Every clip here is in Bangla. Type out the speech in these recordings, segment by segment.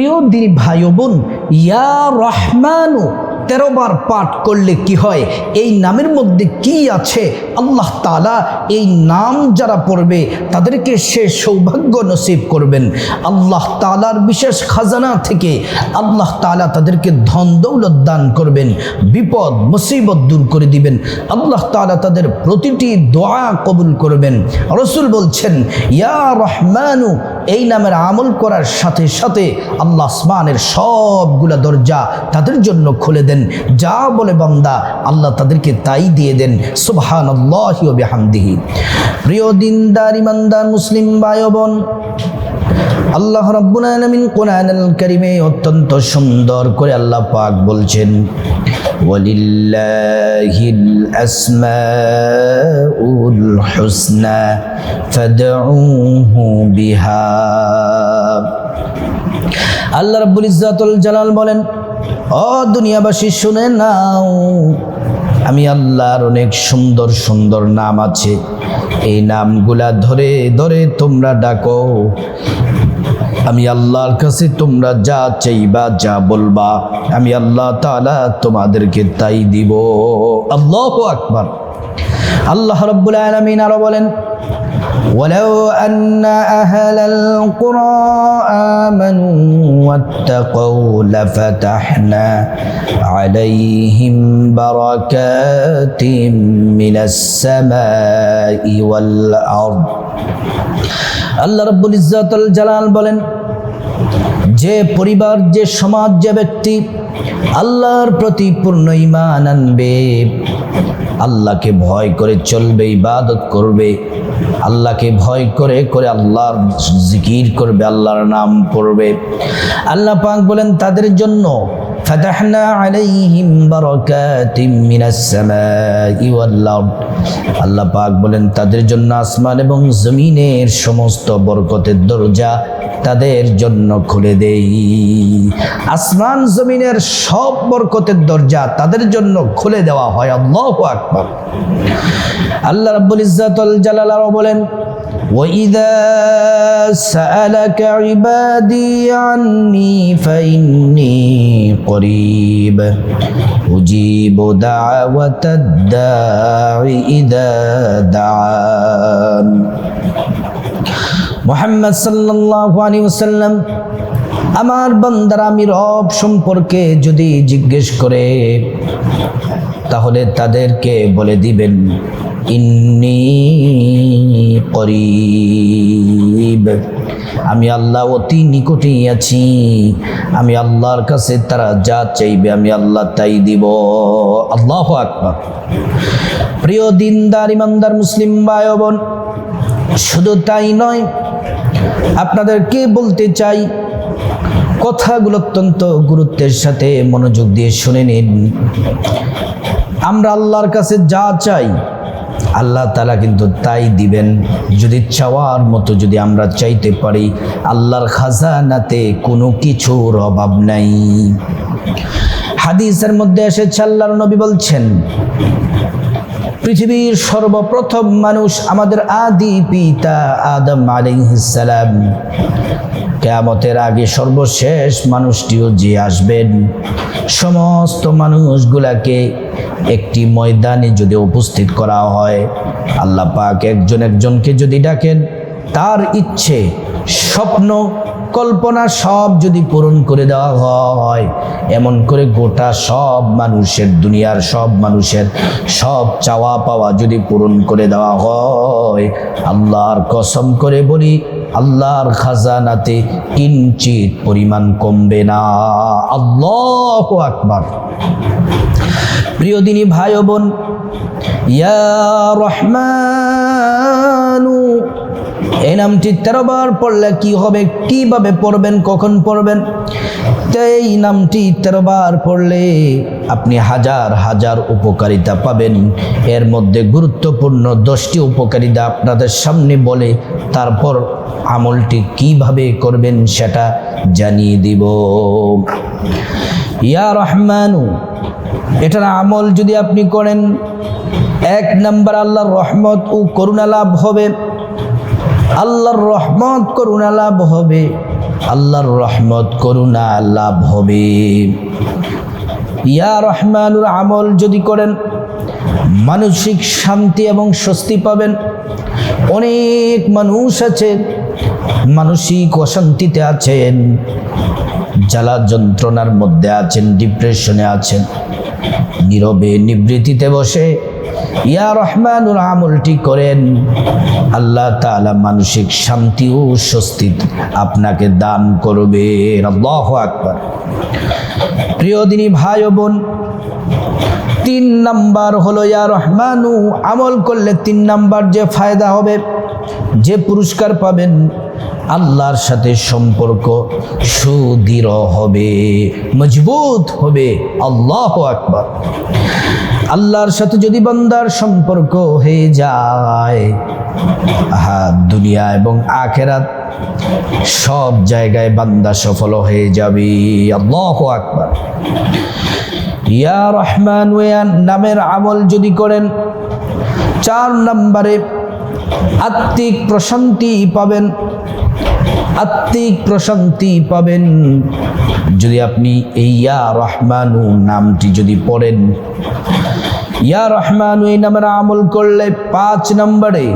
প্রিয় দিনী ভাই বোন, ইয়া রহমানু, তেরো বার পাঠ করলে কি হয়? এই নামের মধ্যে কি আছে? আল্লাহ তালা এই নাম যারা পড়বে, তাদেরকে সে সৌভাগ্য নসিব করবেন। আল্লাহ তালার বিশেষ খাজানা থেকে আল্লাহ তালা তাদেরকে ধন দৌলত দান করবেন, বিপদ, মুসিবত দূর করে দিবেন। আল্লাহ তালা তাদের প্রতিটি দোয়া কবুল করবেন। রসুল বলছেন, ইয়া রহমানু এই নামের আমল করার সাথে সাথে আল্লাহ আসমানের সবগুলা দরজা তাদের জন্য খুলে দেন। যা বলে বান্দা, আল্লাহ তাদেরকে তাই দিয়ে দেন। সুবহান আল্লাহামদিহি প্রিয় দিনদার, ইমানদার, মুসলিম ভাই বোন আল্লাহ রাব্বুল আলামিন কোরআনুল কারীমে অত্যন্ত সুন্দর করে আল্লাহ পাক বলছেন ওয়ালিল্লাহিল الأسماء الحسنى ফাদউহু بها. আল্লাহ রাব্বুল ইজ্জাতুল জালাল বলেন ও দুনিয়াবাসী শুনে নাও। আমি আল্লাহর অনেক সুন্দর সুন্দর নাম আছে। এই নামগুলা ধরে ধরে তোমরা ডাকো। আমি আল্লাহর কাছে তোমরা যা চাইবা, যা বলবা, আমি আল্লাহ তালা তোমাদেরকে তাই দিব। আল্লাহ আকবার। আল্লাহ রব্বুল আলমিন আরও বলেন ولو أن أهل القرى آمنوا واتقوا لفتحنا عليهم بركات من السماء والأرض আল্লাহ রব্বুল ইজ্জাতুল জালাল বলেন যে পরিবার যে সমাজ যে ব্যক্তি আল্লাহর প্রতি পূর্ণ ইমান আনবে আল্লাহকে ভয় করে চলবে ইবাদত করবে আল্লাহকে ভয় করে করে আল্লাহর জিকির করবে, আল্লাহর নাম পড়বে। আল্লাহ পাক বলেন, তাদের জন্য আলাইহিম বারাকাতিম মিনাস সামাই ওয়াল আরদ। আল্লাহ পাক বলেন, তাদের জন্য আসমান এবং জমিনের সমস্ত বরকতের দরজা তাদের জন্য খুলে দেই। আসমান, জমিনের সব বরকতের দরজা তাদের জন্য খুলে দেওয়া হয়। আল্লাহ আকবার। আল্লাহ রাব্বুল ইজ্জাতুল জালাল বলেন وإذا سألك عبادي عني فإني قريب أجيب دعوة الداع إذا دعان. محمد صلى الله عليه وسلم আমার বান্দারা আমি রব সম্পর্কে যদি জিজ্ঞেস করে, তাহলে তাদেরকে বলে দিবেন, ইন্নি করিব। আমি আল্লাহ অতি নিকটেই আছি। আমি আল্লাহর কাছে তারা যা চাইবে আমি আল্লাহ তাই দিব। আল্লাহ আকবার। প্রিয় দিনদার, ইমানদার, মুসলিম ভাই বোন, শুধু তাই নয়, আপনাদেরকে বলতে চাই কথাগুলো অত্যন্ত গুরুত্বের সাথে মনোযোগ দিয়ে শুনে নিন। আমরা আল্লাহর কাছে যা চাই, আল্লাহ তালা কিন্তু তাই দিবেন। যদি চাওয়ার মতো যদি আমরা চাইতে পারি, আল্লাহর খাজানাতে কোনো কিছুর অভাব নাই। হাদিসের মধ্যে এসেছে, আল্লাহর নবী বলছেন, পৃথিবীর সর্বপ্রথম মানুষ আমাদের আদি পিতা আদম আলাইহিসসালাম কেয়ামতের আগে সর্বশেষ মানুষটিও যে আসবেন। সমস্ত মানুষগুলাকে একটি ময়দানে যদি উপস্থিত করা হয়, আল্লাহ পাক একজন একজনকে যদি ডাকেন, তার ইচ্ছে, স্বপ্ন, কল্পনা সব যদি পূরণ করে দেওয়া হয়, এমন করে গোটা সব মানুষের, দুনিয়ার সব মানুষের সব চাওয়া পাওয়া যদি পূরণ করে দেওয়া হয়, আল্লাহর কসম করে বলি আল্লাহর খাজানাতে কিঞ্চিত পরিমাণ কমবে না। আল্লাহ আকবার। প্রিয় দিনী ভাই বোন ইয়া রহমানু এই নামটি তেরো বার পড়লে কি হবে? কীভাবে পড়বেন? কখন পড়বেন? তো এই নামটি তেরো বার পড়লে আপনি হাজার হাজার উপকারিতা পাবেন। এর মধ্যে গুরুত্বপূর্ণ দশটি উপকারিতা আপনাদের সামনে বলে তারপর আমলটি কীভাবে করবেন সেটা জানিয়ে দিব। ইয়া রহমানু, এটার আমল যদি আপনি করেন, এক নম্বর আল্লাহর রহমত ও করুণা লাভ হবে। আল্লাহর রহমত করুণা লাভ হবে। আল্লাহর রহমত করুণা লাভ হবে। ইয়া রহমানুর আমল যদি করেন, মানসিক শান্তি এবং স্বস্তি পাবেন। অনেক মানুষ আছে, মানসিক অশান্তিতে আছেন, জ্বালা যন্ত্রণার মধ্যে আছেন ডিপ্রেশনে আছেন, নীরবে নিবৃত্তিতে বসে ইয়া রহমানুর আমলটি করেন। আল্লাহ তালা মানসিক শান্তি ও স্বস্তি আপনাকে দান করবে। আল্লাহ আকবার। প্রিয় দিনী ভাই ও বোন তিন নাম্বার হলো, ইয়া রহমানু, আমল করলে তিন নাম্বার যে ফায়দা হবে, যে পুরস্কার পাবেন, আল্লাহর সাথে সম্পর্ক সুদৃঢ় হবে, মজবুত হবে। আল্লাহ আকবার। আল্লাহর সাথে যদি বান্দার সম্পর্ক হয়ে যায় হা দুনিয়া এবং আখেরাত সব জায়গায় বান্দা সফল হয়ে যাবে। আল্লাহ আকবার। ইয়া রহমান ওয়ান, নামের আমল যদি করেন, চার নম্বরে আত্মিক প্রশান্তি পাবেন, আত্মিক প্রশান্তি পাবেন। যদি আপনি এই ইয়া রহমানু নামটি যদি পড়েন, ইয়া রহমানু এই নামের আমল করলে পাঁচ নম্বরে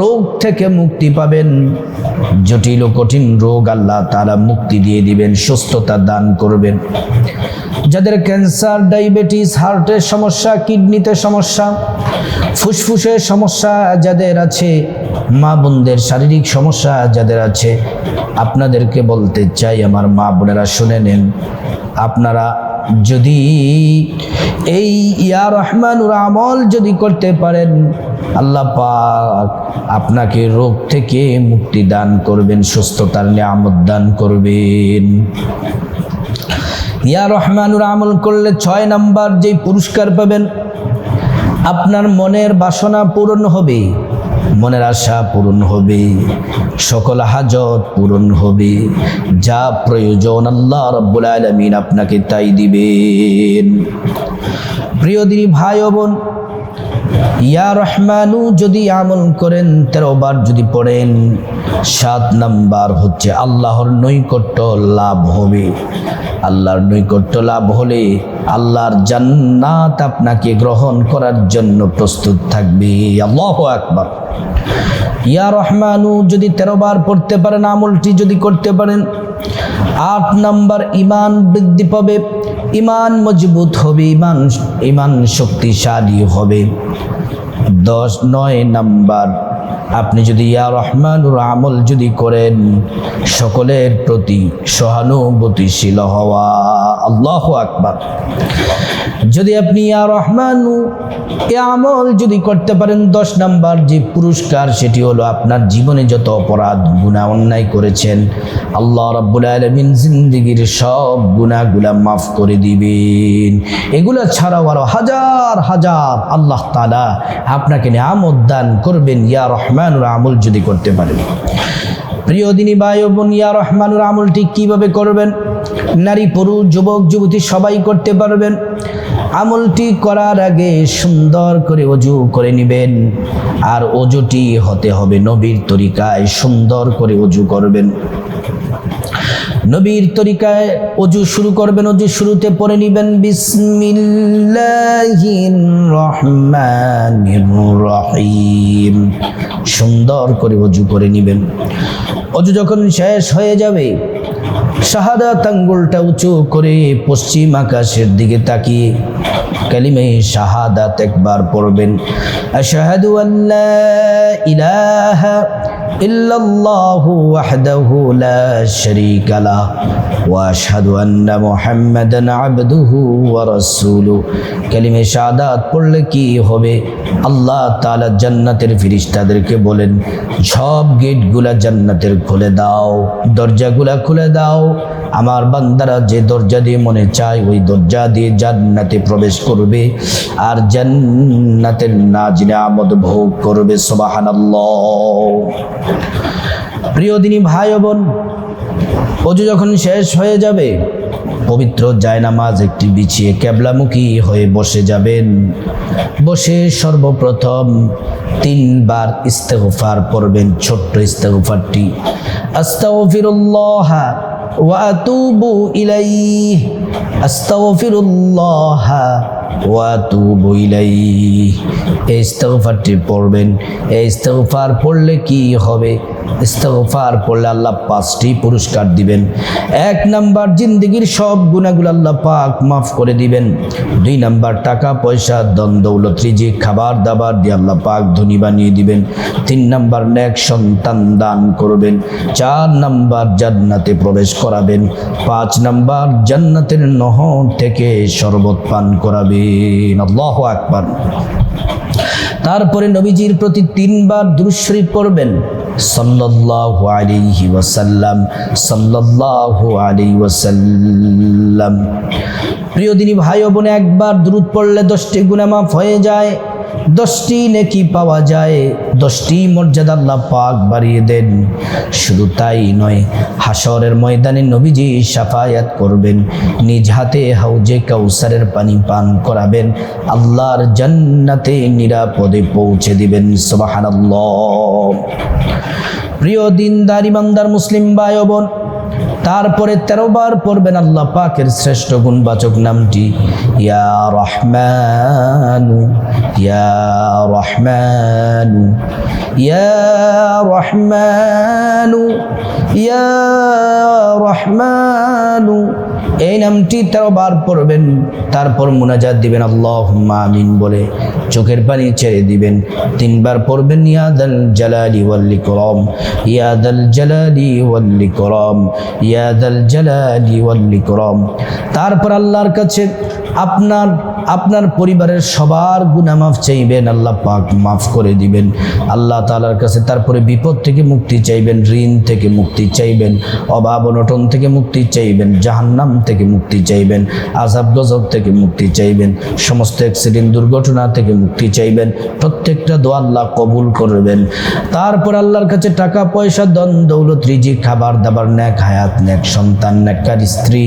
রোগ থেকে মুক্তি পাবেন। জটিল ও কঠিন রোগ আল্লাহ তারা মুক্তি দিয়ে দিবেন, সুস্থতা দান করবেন। যাদের ক্যান্সার, ডায়াবেটিস, হার্টের সমস্যা, কিডনিতে সমস্যা, ফুসফুসের সমস্যা যাদের আছে, মা বোনদের শারীরিক সমস্যা যাদের আছে, আপনাদেরকে বলতে চাই, আমার মা বোনেরা শুনে নেন। আপনারা যদি এই ইয়া রহমানুর আমল যদি করতে পারেন, আল্লাহ পাক আপনাকে রোগ থেকে মুক্তি দান করবেন, সুস্থতার নিয়ামত দান করবেন। ইয়া রহমানুর আমল করলে ছয় নাম্বার যেই পুরস্কার পাবেন, আপনার মনের বাসনা পূরণ হবে, মনের আশা পূরণ হবে, সকল হাজত পূরণ হবে, যা প্রয়োজন আল্লাহ রব্বুল আলমিন আপনাকে তাই দিবেন। প্রিয় দিনী ভাই ও বোন ইয়া রহমানু, যদি আমল করেন তেরো বার যদি পড়েন, সাত নাম্বার হচ্ছে আল্লাহর নৈকট্য লাভ হবে। আল্লাহর নৈকট্য লাভ হলে আল্লাহর জান্নাত আপনাকে গ্রহণ করার জন্য প্রস্তুত থাকবে। আল্লাহ আকবার। ইয়া রহমানু, যদি তেরো বার পড়তে পারেন, আমলটি যদি করতে পারেন, আট নাম্বার ইমান বৃদ্ধি পাবে। ইমান মজবুত হবে, ইমান ইমান শক্তিশালী হবে। দশ, নয় নাম্বার, আপনি যদি ইয়া রহমানুর আমল যদি করেন, সকলের প্রতি সহানুভূতিশীল হওয়া। আল্লাহ আকবার। যদি আপনি ইয়া রহমানু, এ আমল যদি করতে পারেন, দশ নাম্বার যে পুরস্কার সেটি হলো আপনার জীবনে যত অপরাধ গুণা অন্যায় করেছেন, আল্লাহ রাব্বুল আলমিন জিন্দিগির সব গুণাগুলা মাফ করে দিবেন। এগুলো ছাড়াও আরও হাজার হাজার আল্লাহ তালা আপনাকে নিয়ামত দান করবেন, ইয়া রহমানুর আমল যদি করতে পারেন। প্রিয় দিনী ভাই বোন, ইয়া রহমানুর আমলটি কীভাবে করবেন? নারী, পুরুষ, যুবক, যুবতী সবাই করতে পারবেন। আমলটি করার আগে সুন্দর করে অজু করে নেবেন। আর অজুটি হতে হবে নবীর তরিকায় সুন্দর করে অজু করবেন। নবীর তরিকায় অজু শুরু করবেন, অজু শুরুতে পড়ে নিবেন, বিসমিল্লাহির রহমানির রহিম। সুন্দর করে অজু করে নিবেন। অজু যখন শেষ হয়ে যাবে শাহাদা তাঙ্গুলটা উঁচু করে পশ্চিম আকাশের দিকে তাকিয়ে কালিমে শাহাদাত একবার পড়বেন। আশহাদু আল্লা ইলাহা ইল্লাল্লাহু الله লা لا شريك له وأشهد أن محمدا عبده ورسوله كلمة শাহাদাত পড়লে কি হবে? আল্লাহ তাআলা জান্নাতের ফেরেশতাদেরকে বলেন, সব গেটগুলা জান্নাতের খুলে দাও, দরজাগুলা খুলে দাও আমার বান্দারা যে দরজা দিয়ে মনে চায়, ওই দরজা দিয়ে জান্নাতে প্রবেশ করবে। আর জান্নাতের নাজ নিয়ামত ভোগ করবে, সুবহানাল্লাহ। প্রিয় দিনী ভাই বোন, অজু যখন শেষ হয়ে যাবে, পবিত্র জায়নামাজ একটি বিছিয়ে ক্যাবলামুখী হয়ে বসে যাবেন। বসে সর্বপ্রথম তিনবার ইস্তেগফার পড়বেন, ছোট্ট ইস্তেগফারটি। আস্তাগফিরুল্লাহ। ওয়া আতুবু ইলাইহি, আস্তাগফিরুল্লাহ ওয়া আতুবু ইলাইহি। এই ইস্তেগফারটি পড়বেন, এই ইস্তেগফার পড়লে কি হবে? ইস্তেগফার পড়লে আল্লাহ পাঁচটি পুরস্কার দিবেন। এক নাম্বার জিন্দগির সব গুণাগুলো আল্লাহ পাক মাফ করে দিবেন। দুই নাম্বার টাকা, পয়সা দন দৌলত খাবার, দাবার দিয়ে আল্লাহ পাক ধনী বানিয়ে দিবেন। তিন নাম্বার নেক সন্তান দান করবেন। চার নাম্বার জান্নাতে প্রবেশ করাবেন। পাঁচ নাম্বার জান্নাতের নহর থেকে শরবত পান করাবেন। আল্লাহ আকবার। তারপরে নবীজির প্রতি তিনবার দুরুশরীফ পড়বেন। সাল্লাল্লাহু আলাইহি ওয়াসাল্লাম, সাল্লাল্লাহু আলাইহি ওয়াসাল্লাম। প্রিয় দিনী ভাই ও বোনে, একবার দ্রুত পড়লে দশটি গুণা মাফ হয়ে যায়। দশটি নেকি পাওয়া যায়, দশটি মর্যাদা আল্লাহ পাক বাড়িয়ে দেন। শুধু তাই নয় হাসরের ময়দানে নবীজি সাফায়াত করবেন, নিজ হাতে হাউজে কাউসারের পানি পান করাবেন, আল্লাহর জান্নাতে নিরাপদে পৌঁছে দিবেন, সুবহানাল্লাহ। প্রিয় দিনদার, ইমানদার, মুসলিম ভাই বোন তারপরে তেরো বার পড়বেন আল্লাহ পাকের শ্রেষ্ঠ গুণবাচক নামটি। ইয়া রহমানু ইয়া রহমানু ইয়া রহমানু, ইয়া রহমানু। এই নামটি তেরো বার পড়বেন, তারপর মুনাজাত দিবেন আল্লাহ আমিন বলে চোখের পানি ছেড়ে দিবেন। তিনবার পড়বেন ইয়াদাল জালালি ওয়াল্লি করম ইয়াদাল জালালি ওয়াল্লি করম ইয়াদাল জালালি ওয়াল্লি করম তারপর আল্লাহর কাছে আপনার আপনার পরিবারের সবার গুনাহ মাফ চাইবেন, আল্লাহ পাক মাফ করে দিবেন। আল্লাহ তালার কাছে তারপরে বিপদ থেকে মুক্তি চাইবেন, ঋণ থেকে মুক্তি চাইবেন, অভাব অনটন থেকে মুক্তি চাইবেন, জাহান্নাম থেকে মুক্তি চাইবেন আজাব গজব থেকে মুক্তি চাইবেন, সমস্ত অ্যাক্সিডেন্ট দুর্ঘটনা থেকে মুক্তি চাইবেন, প্রত্যেকটা দোয়া আল্লাহ কবুল করবেন। তারপর আল্লাহর কাছে টাকা, পয়সা দন দৌলত রিজি খাবার, দাবার, ন্যাক, হায়াত, ন্যাক, সন্তান ন্যাকার স্ত্রী,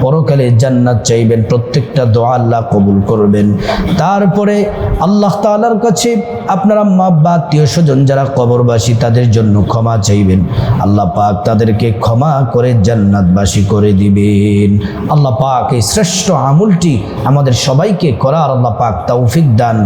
পরকালে জান্নাত চাইবেন, প্রত্যেকটা দোয়া আল্লাহ কবুল করবেন। তারপরে আল্লাহ তাআলার কাছে আপনারা মা বা আত্মীয় স্বজন যারা কবরবাসী, তাদের জন্য ক্ষমা চাইবেন। আল্লাহ পাক তাদেরকে ক্ষমা করে জান্নাতবাসী করে দিবেন। আল্লাহ পাক এই শ্রেষ্ঠ আমুলটি আমাদের সবাইকে করার আল্লাহ পাক তৌফিক দান